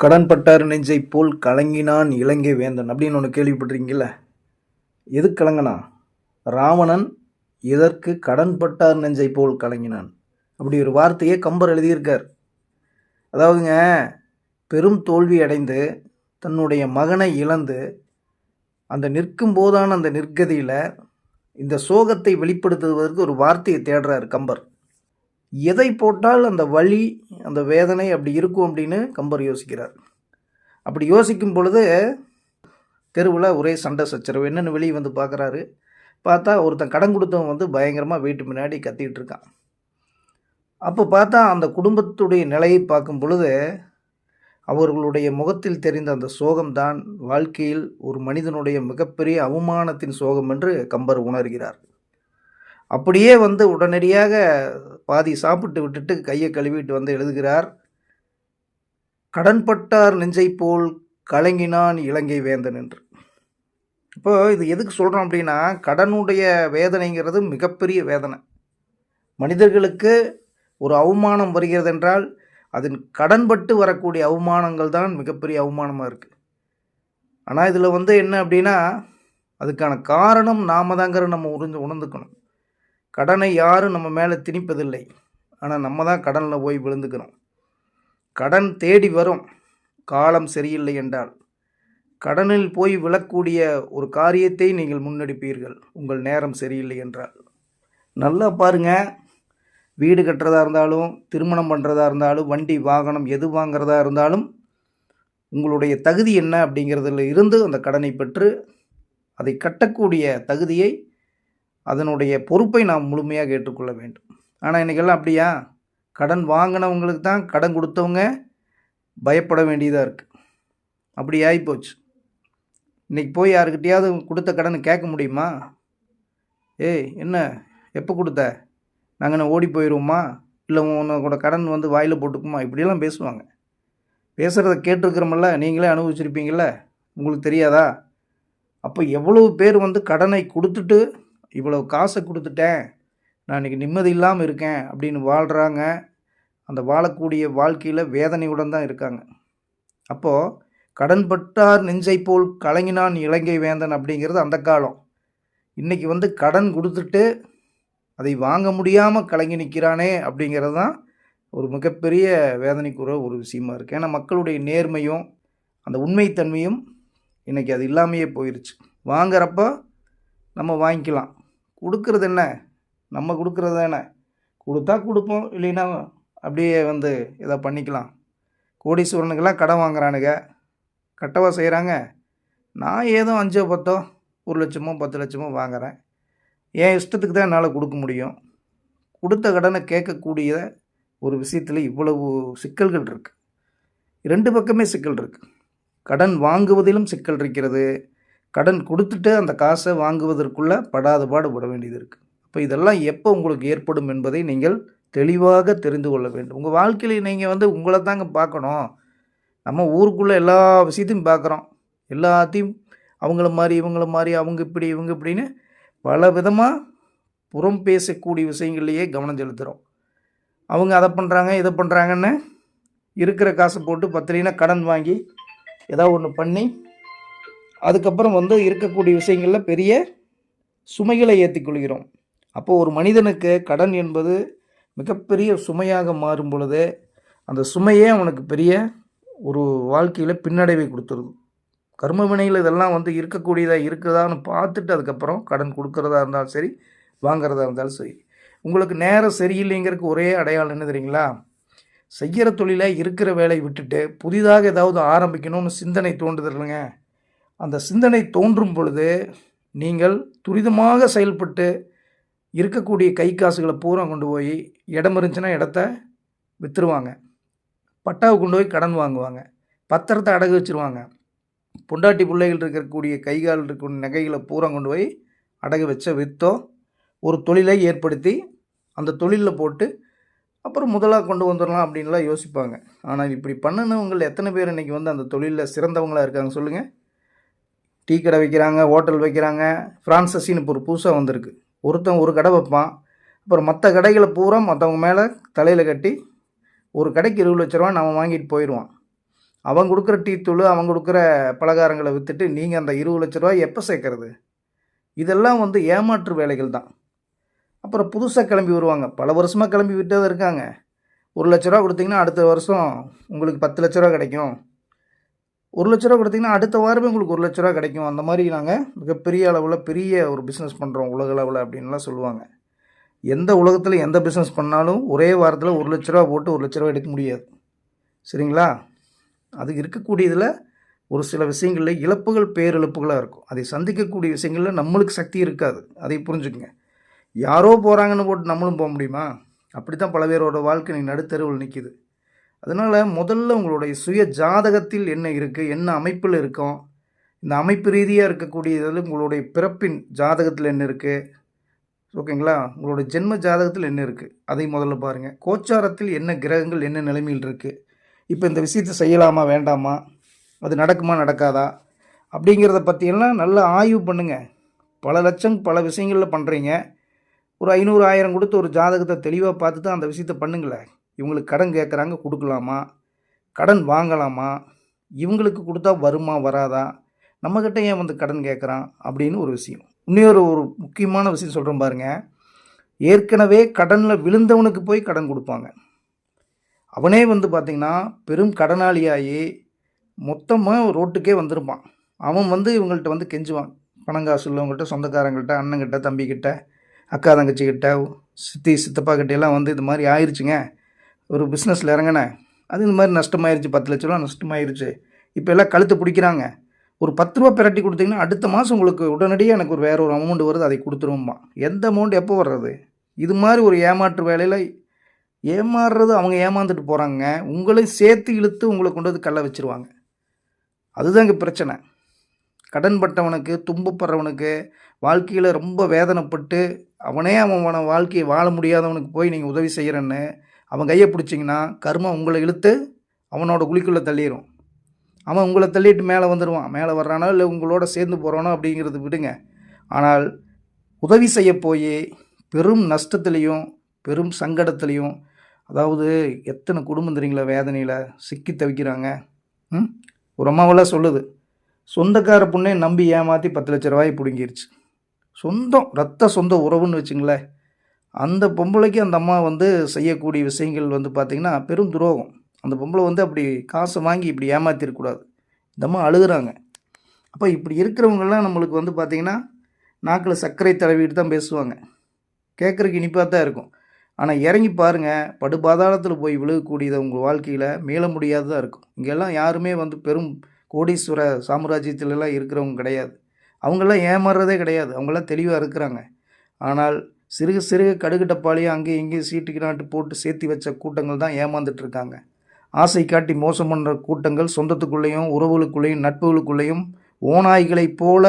கடன்பட்டார் நெஞ்சை போல் கலங்கினான் இலங்கை வேந்தன் அப்படின்னு ஒன்று கேள்விப்பட்டிருக்கீங்கள எது கலங்கினான் ராவணன் இதற்கு கடன்பட்டார் நெஞ்சை போல் கலங்கினான்? அப்படி ஒரு வார்த்தையே கம்பர் எழுதியிருக்கார். அதாவதுங்க பெரும் தோல்வி அடைந்து தன்னுடைய மகனை இழந்து அந்த நிற்கும் போதான அந்த நிற்கதியில் இந்த சோகத்தை வெளிப்படுத்துவதற்கு ஒரு வார்த்தையை தேடுறார் கம்பர். எதை போட்டால் அந்த வலி அந்த வேதனை அப்படி இருக்கும் அப்படின்னு கம்பர் யோசிக்கிறார். அப்படி யோசிக்கும் பொழுது தெருவில் ஒரே சண்டை சச்சரவு. என்னென்னு வெளியே வந்து பார்க்குறாரு. பார்த்தா ஒருத்தன் கடன் கொடுத்தவன் வந்து பயங்கரமாக வீட்டு முன்னாடி கத்திக்கிட்டு இருக்கான். அப்போ பார்த்தா அந்த குடும்பத்துடைய நிலையை பார்க்கும் பொழுது அவர்களுடைய முகத்தில் தெரிந்த அந்த சோகம்தான் வாழ்க்கையில் ஒரு மனிதனுடைய மிகப்பெரிய அவமானத்தின் சோகம் என்று கம்பர் உணர்கிறார். அப்படியே வந்து உடனடியாக பாதி சாப்பிட்டு விட்டுட்டு கையை கழுவிட்டு வந்து எழுதுகிறார் கடன்பட்டார் நெஞ்சை போல் கலங்கினான் இலங்கை வேந்தன் என்று. இப்போ இது எதுக்கு சொல்கிறோம் அப்படின்னா கடனுடைய வேதனைங்கிறது மிகப்பெரிய வேதனை. மனிதர்களுக்கு ஒரு அவமானம் வருகிறது என்றால் அதன் கடன்பட்டு வரக்கூடிய அவமானங்கள் தான் மிகப்பெரிய அவமானமாக இருக்குது ஆனால் இதில் வந்து என்ன அப்படின்னா அதுக்கான காரணம் நாம தாங்கிற நம்ம உறிஞ்சு உணர்ந்துக்கணும். கடனை யாரும் நம்ம மேலே திணிப்பதில்லை. ஆனால் நம்ம தான் கடனில் போய் விழுந்துக்கிறோம். கடன் தேடி வரும். காலம் சரியில்லை என்றால். கடனில் போய் விழக்கூடிய ஒரு காரியத்தை நீங்கள் முன்னெடுப்பீர்கள். உங்கள் நேரம் சரியில்லை என்றால். நல்லா பாருங்க. வீடு கட்டுறதா இருந்தாலும் திருமணம் பண்ணுறதா இருந்தாலும் வண்டி வாகனம் எது வாங்குறதா இருந்தாலும் உங்களுடைய தகுதி என்ன அப்படிங்கிறதுல இருந்து அந்த கடனை பெற்று அதை கட்டக்கூடிய தகுதியை அதனுடைய பொறுப்பை நாம் முழுமையாக ஏற்றுக்கொள்ள வேண்டும். ஆனால் இன்றைக்கெல்லாம் அப்படியா? கடன் வாங்கினவங்களுக்கு தான் கடன் கொடுத்தவங்க பயப்பட வேண்டியதாக இருக்குது அப்படி ஆகிப்போச்சு இன்றைக்கி போய் யாருக்கிட்டையாவது கொடுத்த கடனை கேட்க முடியுமா? ஏய் என்ன? எப்போ கொடுத்த? நாங்கள் என்ன ஓடி போயிடுவோமா இல்லை உன்னோட கடன் வந்து வாயில் போட்டுக்குமா? இப்படியெல்லாம் பேசுவாங்க. பேசுகிறத கேட்டிருக்கிறோமில்ல? நீங்களே அனுபவிச்சிருப்பீங்கள உங்களுக்கு தெரியாதா? அப்போ எவ்வளவு பேர் வந்து கடனை கொடுத்துட்டு இவ்வளோ காசை கொடுத்துட்டேன் நான் இன்றைக்கி நிம்மதி இல்லாமல் இருக்கேன் அப்படின்னு வாழ்கிறாங்க அந்த வாழக்கூடிய வாழ்க்கையில் வேதனையுடன் தான் இருக்காங்க. அப்போது கடன்பட்டார் நெஞ்சை போல் கலங்கினான் இலங்கை வேந்தன் அப்படிங்கிறது அந்த காலம். இன்றைக்கி வந்து கடன் கொடுத்துட்டு அதை வாங்க முடியாமல் கலங்கி நிற்கிறானே அப்படிங்கிறது தான் ஒரு மிகப்பெரிய வேதனைக்குற ஒரு விஷயமா இருக்குது ஏன்னா மக்களுடைய நேர்மையும் அந்த உண்மைத்தன்மையும் இன்றைக்கி அது இல்லாமையே போயிடுச்சு வாங்குறப்ப நம்ம வாங்கிக்கலாம். கொடுக்கறது என்ன? நம்ம கொடுக்கறது என்ன கொடுத்தா கொடுப்போம் இல்லைன்னா அப்படியே வந்து இதை பண்ணிக்கலாம். கோடீஸ்வரனுக்கெல்லாம் கடன் வாங்குறானுங்க. கட்டவா செய்கிறாங்க நான் ஏதோ அஞ்சோ பத்தோ ஒரு லட்சமோ பத்து லட்சமோ வாங்குகிறேன் என் இஷ்டத்துக்கு தான் என்னால் கொடுக்க முடியும். கொடுத்த கடனை கேட்கக்கூடிய ஒரு விஷயத்தில் இவ்வளவு சிக்கல்கள் இருக்குது ரெண்டு பக்கமே சிக்கல் இருக்குது கடன் வாங்குவதிலும் சிக்கல் இருக்கிறது. கடன் கொடுத்துட்டு அந்த காசை வாங்குவதற்குள்ளே படாத பாடுபட வேண்டியது இருக்குது அப்போ இதெல்லாம் எப்போ உங்களுக்கு ஏற்படும் என்பதை நீங்கள் தெளிவாக தெரிந்து கொள்ள வேண்டும். உங்கள் வாழ்க்கையில் நீங்கள் வந்து உங்களை தாங்க பார்க்கணும். நம்ம ஊருக்குள்ளே எல்லா விஷயத்தையும் பார்க்குறோம். எல்லாத்தையும் அவங்கள மாதிரி இவங்கள மாதிரி அவங்க இப்படி இவங்க இப்படின்னு பல விதமாக புறம் பேசக்கூடிய விஷயங்கள்லையே கவனம் செலுத்துகிறோம் அவங்க அதை பண்ணுறாங்க இதை பண்ணுறாங்கன்னு இருக்கிற காசை போட்டு பத்திரினா கடன் வாங்கி ஏதாவது ஒன்று பண்ணி அதுக்கப்புறம் வந்து இருக்கக்கூடிய விஷயங்களில் பெரிய சுமைகளை ஏற்றி கொள்கிறோம் அப்போது ஒரு மனிதனுக்கு கடன் என்பது மிகப்பெரிய சுமையாக மாறும் பொழுது அந்த சுமையே அவனுக்கு பெரிய ஒரு வாழ்க்கையில் பின்னடைவை கொடுத்துருது. கர்ம வினையில் இதெல்லாம் வந்து இருக்கக்கூடியதாக இருக்குதான்னு பார்த்துட்டு அதுக்கப்புறம் கடன் கொடுக்கறதா இருந்தாலும் சரி வாங்குறதா இருந்தாலும் சரி. உங்களுக்கு நேரம் சரியில்லைங்கிறதுக்கு ஒரே அடையாளம் என்ன தெரியுங்களா? செய்கிற தொழிலை இருக்கிற வேலையை விட்டுட்டு புதிதாக ஏதாவது ஆரம்பிக்கணும்னு சிந்தனை தோண்டுதல்ங்க அந்த சிந்தனை தோன்றும் பொழுது நீங்கள் துரிதமாக செயல்பட்டு இருக்கக்கூடிய கை காசுகளை பூரா கொண்டு போய் இடம் இருந்துச்சுன்னா இடத்த விற்றுருவாங்க பட்டாவை கொண்டு போய் கடன் வாங்குவாங்க. பத்திரத்தை அடகு வச்சுருவாங்க. பொண்டாட்டி பிள்ளைகள் இருக்கக்கூடிய கைகால் இருக்கிற நகைகளை பூரா கொண்டு போய் அடகு வச்ச விற்றோ ஒரு தொழிலை ஏற்படுத்தி அந்த தொழிலில் போட்டு அப்புறம் முதலாக கொண்டு வந்துடலாம் அப்படின்லாம் யோசிப்பாங்க. ஆனால் இப்படி பண்ணினவங்க எத்தனை பேர் இன்றைக்கி வந்து அந்த தொழிலில் சிறந்தவங்களாக இருக்காங்க சொல்லுங்கள் டீ கடை வைக்கிறாங்க ஹோட்டல் வைக்கிறாங்க. ஃப்ரான்சஸின்னு இப்போ ஒரு புதுசாக வந்திருக்கு. ஒருத்தன் ஒரு கடை வைப்பான். அப்புறம் மற்ற கடைகளை பூரா மற்றவங்க மேலே தலையில் கட்டி ஒரு கடைக்கு இருபது லட்ச ரூபா நம்ம வாங்கிட்டு போயிடுவான். அவன் கொடுக்குற டீ தூள் அவன் கொடுக்குற பலகாரங்களை விற்றுட்டு நீங்கள் அந்த இருபது லட்ச ரூபா எப்போ சேர்க்கறது? இதெல்லாம் வந்து ஏமாற்று வேலைகள் தான். அப்புறம் புதுசாக கிளம்பி வருவாங்க. பல வருஷமாக கிளம்பி விட்டு இருக்காங்க. ஒரு லட்ச ரூபா கொடுத்தீங்கன்னா அடுத்த வருஷம் உங்களுக்கு பத்து லட்ச ரூபா கிடைக்கும். ஒரு லட்ச ரூபா கொடுத்தீங்கன்னா அடுத்த வாரமே உங்களுக்கு ஒரு லட்ச ரூபா கிடைக்கும். அந்த மாதிரி நாங்கள் மிகப்பெரிய அளவில் பெரிய ஒரு பிஸ்னஸ் பண்ணுறோம் உலக அளவில் அப்படின்லாம் சொல்லுவாங்க. எந்த உலகத்தில் எந்த பிஸ்னஸ் பண்ணாலும் ஒரே வாரத்தில் ஒரு லட்ச ரூபா போட்டு ஒரு லட்ச ரூபா எடுக்க முடியாது. சரிங்களா? அது இருக்கக்கூடியதில் ஒரு சில விஷயங்களில் இழப்புகள் பேரிழப்புகளாக இருக்கும். அதை சந்திக்கக்கூடிய விஷயங்களில் நம்மளுக்கு சக்தி இருக்காது. அதை புரிஞ்சுக்குங்க. யாரோ போகிறாங்கன்னு போட்டு நம்மளும் போக முடியுமா? அப்படி தான் பல பேரோட வாழ்க்கை நீ நடுத்தருவில் நிற்கிது அதனால் முதல்ல உங்களுடைய சுய ஜாதகத்தில் என்ன இருக்குது என்ன அமைப்பில் இருக்கும் இந்த அமைப்பு ரீதியாக இருக்கக்கூடியதில் உங்களுடைய பிறப்பின் ஜாதகத்தில் என்ன இருக்குது ஓகேங்களா? உங்களுடைய ஜென்ம ஜாதகத்தில் என்ன இருக்குது அதை முதல்ல பாருங்கள் கோச்சாரத்தில் என்ன கிரகங்கள் என்ன நிலைமையில் இருக்குது இப்போ இந்த விஷயத்தை செய்யலாமா வேண்டாமா அது நடக்குமா நடக்காதா அப்படிங்கிறத பற்றியெல்லாம் நல்லா ஆய்வு பண்ணுங்கள் பல லட்சம் பல விஷயங்களில் பண்ணுறீங்க ஒரு ஐநூறு ஆயிரம் கொடுத்து ஒரு ஜாதகத்தை தெளிவாக பார்த்து தான் அந்த விஷயத்தை பண்ணுங்களேன். இவங்களுக்கு கடன் கேட்குறாங்க கொடுக்கலாமா? கடன் வாங்கலாமா? இவங்களுக்கு கொடுத்தா வருமா வராதா? நம்மக்கிட்ட ஏன் வந்து கடன் கேட்குறான்? அப்படின்னு ஒரு விஷயம். இன்னொரு ஒரு முக்கியமான விஷயம் சொல்கிறேன் பாருங்க. ஏற்கனவே கடனில் விழுந்தவனுக்கு போய் கடன் கொடுப்பாங்க. அவனே வந்து பார்த்திங்கன்னா பெரும் கடனாளியாகி மொத்தமாக ரோட்டுக்கே வந்திருப்பான். அவன் வந்து இவங்கள்ட்ட வந்து கெஞ்சுவான். பணம் காசு உள்ளவங்கள்ட்ட சொந்தக்காரங்கள்ட்ட அண்ணங்கிட்ட தம்பிக்கிட்ட அக்கா தங்கச்சிக்கிட்ட சித்தி சித்தப்பா கிட்ட எல்லாம் வந்து இது மாதிரி ஆயிடுச்சுங்க ஒரு பிஸ்னஸில் இறங்கினேன். அது இந்த மாதிரி நஷ்டமாயிருச்சு பத்து லட்ச ரூபா நஷ்டமாயிருச்சு. இப்போ எல்லாம் கழுத்து பிடிக்கிறாங்க. ஒரு பத்து ரூபா பிரட்டி கொடுத்தீங்கன்னா அடுத்த மாதம் உங்களுக்கு உடனடியாக எனக்கு ஒரு வேறு ஒரு அமௌண்ட் வருது அதை கொடுத்துருவோம்மா எந்த அமௌண்ட் எப்போ வர்றது? இது மாதிரி ஒரு ஏமாற்று வேலையில் ஏமாறுறது அவங்க ஏமாந்துட்டு போகிறாங்க உங்களையும் சேர்த்து இழுத்து உங்களை கொண்டு வந்து கள்ள வச்சுருவாங்க. அதுதான் இங்கே பிரச்சனை. கடன்பட்டவனுக்கு துன்பப்படுறவனுக்கு வாழ்க்கையில் ரொம்ப வேதனைப்பட்டு அவனே அவன் வாழ்க்கையை வாழ முடியாதவனுக்கு போய் நீங்கள் உதவி செய்கிறேன்னு அவன் கையை பிடிச்சிங்கன்னா கர்மம் உங்களை இழுத்து அவனோட குழிக்குள்ளே தள்ளிடும் அவன் உங்களை தள்ளிட்டு மேலே வந்துடுவான். மேலே வர்றானோ இல்லை உங்களோட சேர்ந்து போகிறானோ அப்படிங்கிறது விடுங்க. ஆனால் உதவி செய்ய போய் பெரும் நஷ்டத்துலேயும் பெரும் சங்கடத்துலேயும் அதாவது எத்தனை குடும்பம் தெரியுங்களா வேதனையில் சிக்கி தவிக்கிறாங்க? ம்? ஒரு அம்மாவெல்லாம் சொல்லுது சொந்தக்கார பொண்ணே நம்பி ஏமாற்றி பத்து லட்ச ரூபாய் பிடுங்கிருச்சு. சொந்தம் ரத்த சொந்த உறவுன்னு வச்சுங்களேன். அந்த பொம்பளைக்கு அந்த அம்மா வந்து செய்யக்கூடிய விஷயங்கள் வந்து பார்த்திங்கன்னா பெரும் துரோகம். அந்த பொம்பளை வந்து அப்படி காசை வாங்கி இப்படி ஏமாத்திடக்கூடாது. இந்த அம்மா அழுகிறாங்க. அப்போ இப்படி இருக்கிறவங்கெல்லாம் நம்மளுக்கு வந்து பார்த்திங்கன்னா நாக்கில் சர்க்கரை தடவிட்டு தான் பேசுவாங்க. கேட்குறக்கு இனிப்பாக தான் இருக்கும். ஆனால் இறங்கி பாருங்கள் படுபாதாளத்தில் போய் விழுகக்கூடியது உங்கள் வாழ்க்கையில் மீள முடியாததாக இருக்கும். இங்கெல்லாம் யாருமே வந்து பெரும் கோடீஸ்வர சாம்ராஜ்யத்திலலாம் இருக்கிறவங்க கிடையாது. அவங்களாம் ஏமாறுறதே கிடையாது. அவங்களாம் தெளிவாக இருக்கிறாங்க. ஆனால் சிறுக சிறுக கடுகு டப்பாலையும் அங்கேயும் இங்கேயும் சீட்டுக்கு நாட்டு போட்டு சேர்த்து வச்ச கூட்டங்கள் தான் ஏமாந்துட்டு இருக்காங்க ஆசை காட்டி மோசம் பண்ணுற கூட்டங்கள் சொந்தத்துக்குள்ளேயும் உறவுகளுக்குள்ளேயும் நட்புகளுக்குள்ளேயும் ஓநாய்களைப் போல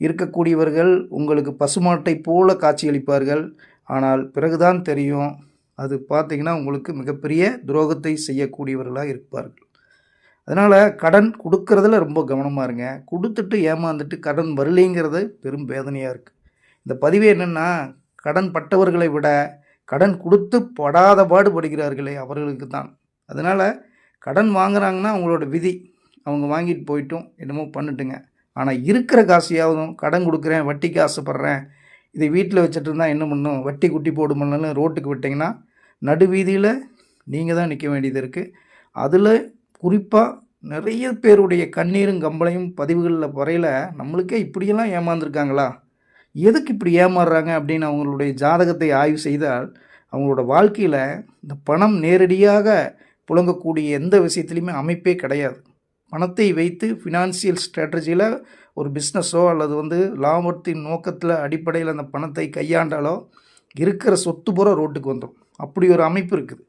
இருக்கக்கூடியவர்கள் உங்களுக்கு பசுமாட்டை போல காட்சியளிப்பார்கள். ஆனால் பிறகுதான் தெரியும் அது பார்த்திங்கன்னா உங்களுக்கு மிகப்பெரிய துரோகத்தை செய்யக்கூடியவர்களாக இருப்பார்கள். அதனால் கடன் கொடுக்கறதுல ரொம்ப கவனமாக இருங்க. கொடுத்துட்டு ஏமாந்துட்டு கடன் வரலைங்கிறது பெரும் வேதனையாக இருக்குது இந்த பதிவு என்னென்னா கடன் பட்டவர்களை விட கடன் கொடுத்து படாத பாடுபடுகிறார்களே அவர்களுக்கு தான். அதனால் கடன் வாங்குறாங்கன்னா அவங்களோட விதி. அவங்க வாங்கிட்டு போயிட்டும் என்னமோ பண்ணிட்டுங்க. ஆனால் இருக்கிற காசையாவதும் கடன் கொடுக்குறேன் வட்டிக்கு ஆசைப்பட்றேன் இதை வீட்டில் வச்சுட்டு இருந்தால் என்ன பண்ணும்? வட்டி குட்டி போடுமுன்னு ரோட்டுக்கு விட்டிங்கன்னா நடு வீதியில் நீங்கள் தான் நிற்க வேண்டியது இருக்குது அதில் குறிப்பாக நிறைய பேருடைய கண்ணீரும் கம்பளையும் பதிவுகளில் வரையில் நம்மளுக்கே இப்படியெல்லாம் ஏமாந்துருக்காங்களா? எதுக்கு இப்படி ஏமாறுறாங்க அப்படின்னு அவங்களுடைய ஜாதகத்தை ஆய்வு செய்தால் அவங்களோட வாழ்க்கையில் இந்த பணம் நேரடியாக புழங்கக்கூடிய எந்த விஷயத்துலையுமே அமைப்பே கிடையாது. பணத்தை வைத்து ஃபினான்சியல் ஸ்ட்ராட்டஜியில் ஒரு பிஸ்னஸோ அல்லது வந்து லாபத்தின் நோக்கத்தில் அடிப்படையில் அந்த பணத்தை கையாண்டாலோ இருக்கிற சொத்து பூரா ரோட்டுக்கு வந்துடும் அப்படி ஒரு அமைப்பு இருக்குது.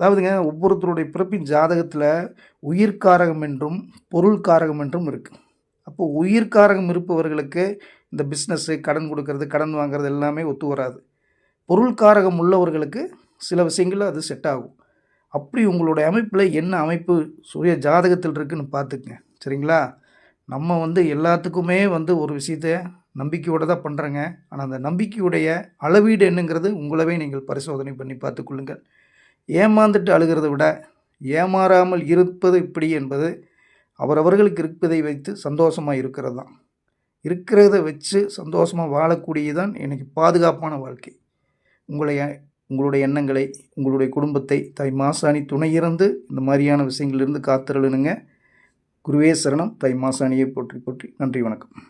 அதாவதுங்க ஒவ்வொருத்தருடைய பிறப்பின் ஜாதகத்தில் உயிர்காரகம் என்றும் பொருள் காரகம் என்றும் இருக்குது அப்போ உயிர்காரகம் இருப்பவர்களுக்கு இந்த பிஸ்னஸ்ஸு கடன் கொடுக்கறது கடன் வாங்குறது எல்லாமே ஒத்து வராது. பொருள்காரகம் உள்ளவர்களுக்கு சில விஷயங்களில் அது செட் ஆகும். அப்படி உங்களுடைய அமைப்பில் என்ன அமைப்பு சுய ஜாதகத்தில் இருக்குன்னு பார்த்துக்குங்க. சரிங்களா? நம்ம வந்து எல்லாத்துக்குமே வந்து ஒரு விஷயத்த நம்பிக்கையோடு தான் பண்ணுறேங்க ஆனால் அந்த நம்பிக்கையுடைய அளவீடு என்னங்கிறது உங்களவே நீங்கள் பரிசோதனை பண்ணி பார்த்துக்கொள்ளுங்கள் ஏமாந்துட்டு அழுகிறத விட ஏமாறாமல் இருப்பது இப்படி என்பது அவரவர்களுக்கு இருப்பதை வைத்து சந்தோஷமாக இருக்கிறது? தான் இருக்கிறத வச்சு சந்தோஷமாக வாழக்கூடியதான் எனக்கு பாதுகாப்பான வாழ்க்கை. உங்களை உங்களுடைய எண்ணங்களை உங்களுடைய குடும்பத்தை தாய் மாசாணி துணையிறந்து இந்த மாதிரியான விஷயங்களிலிருந்து காத்திரலுனுங்க குருவே சரணம். தாய் மாசாணியை போற்றி போற்றி. நன்றி வணக்கம்.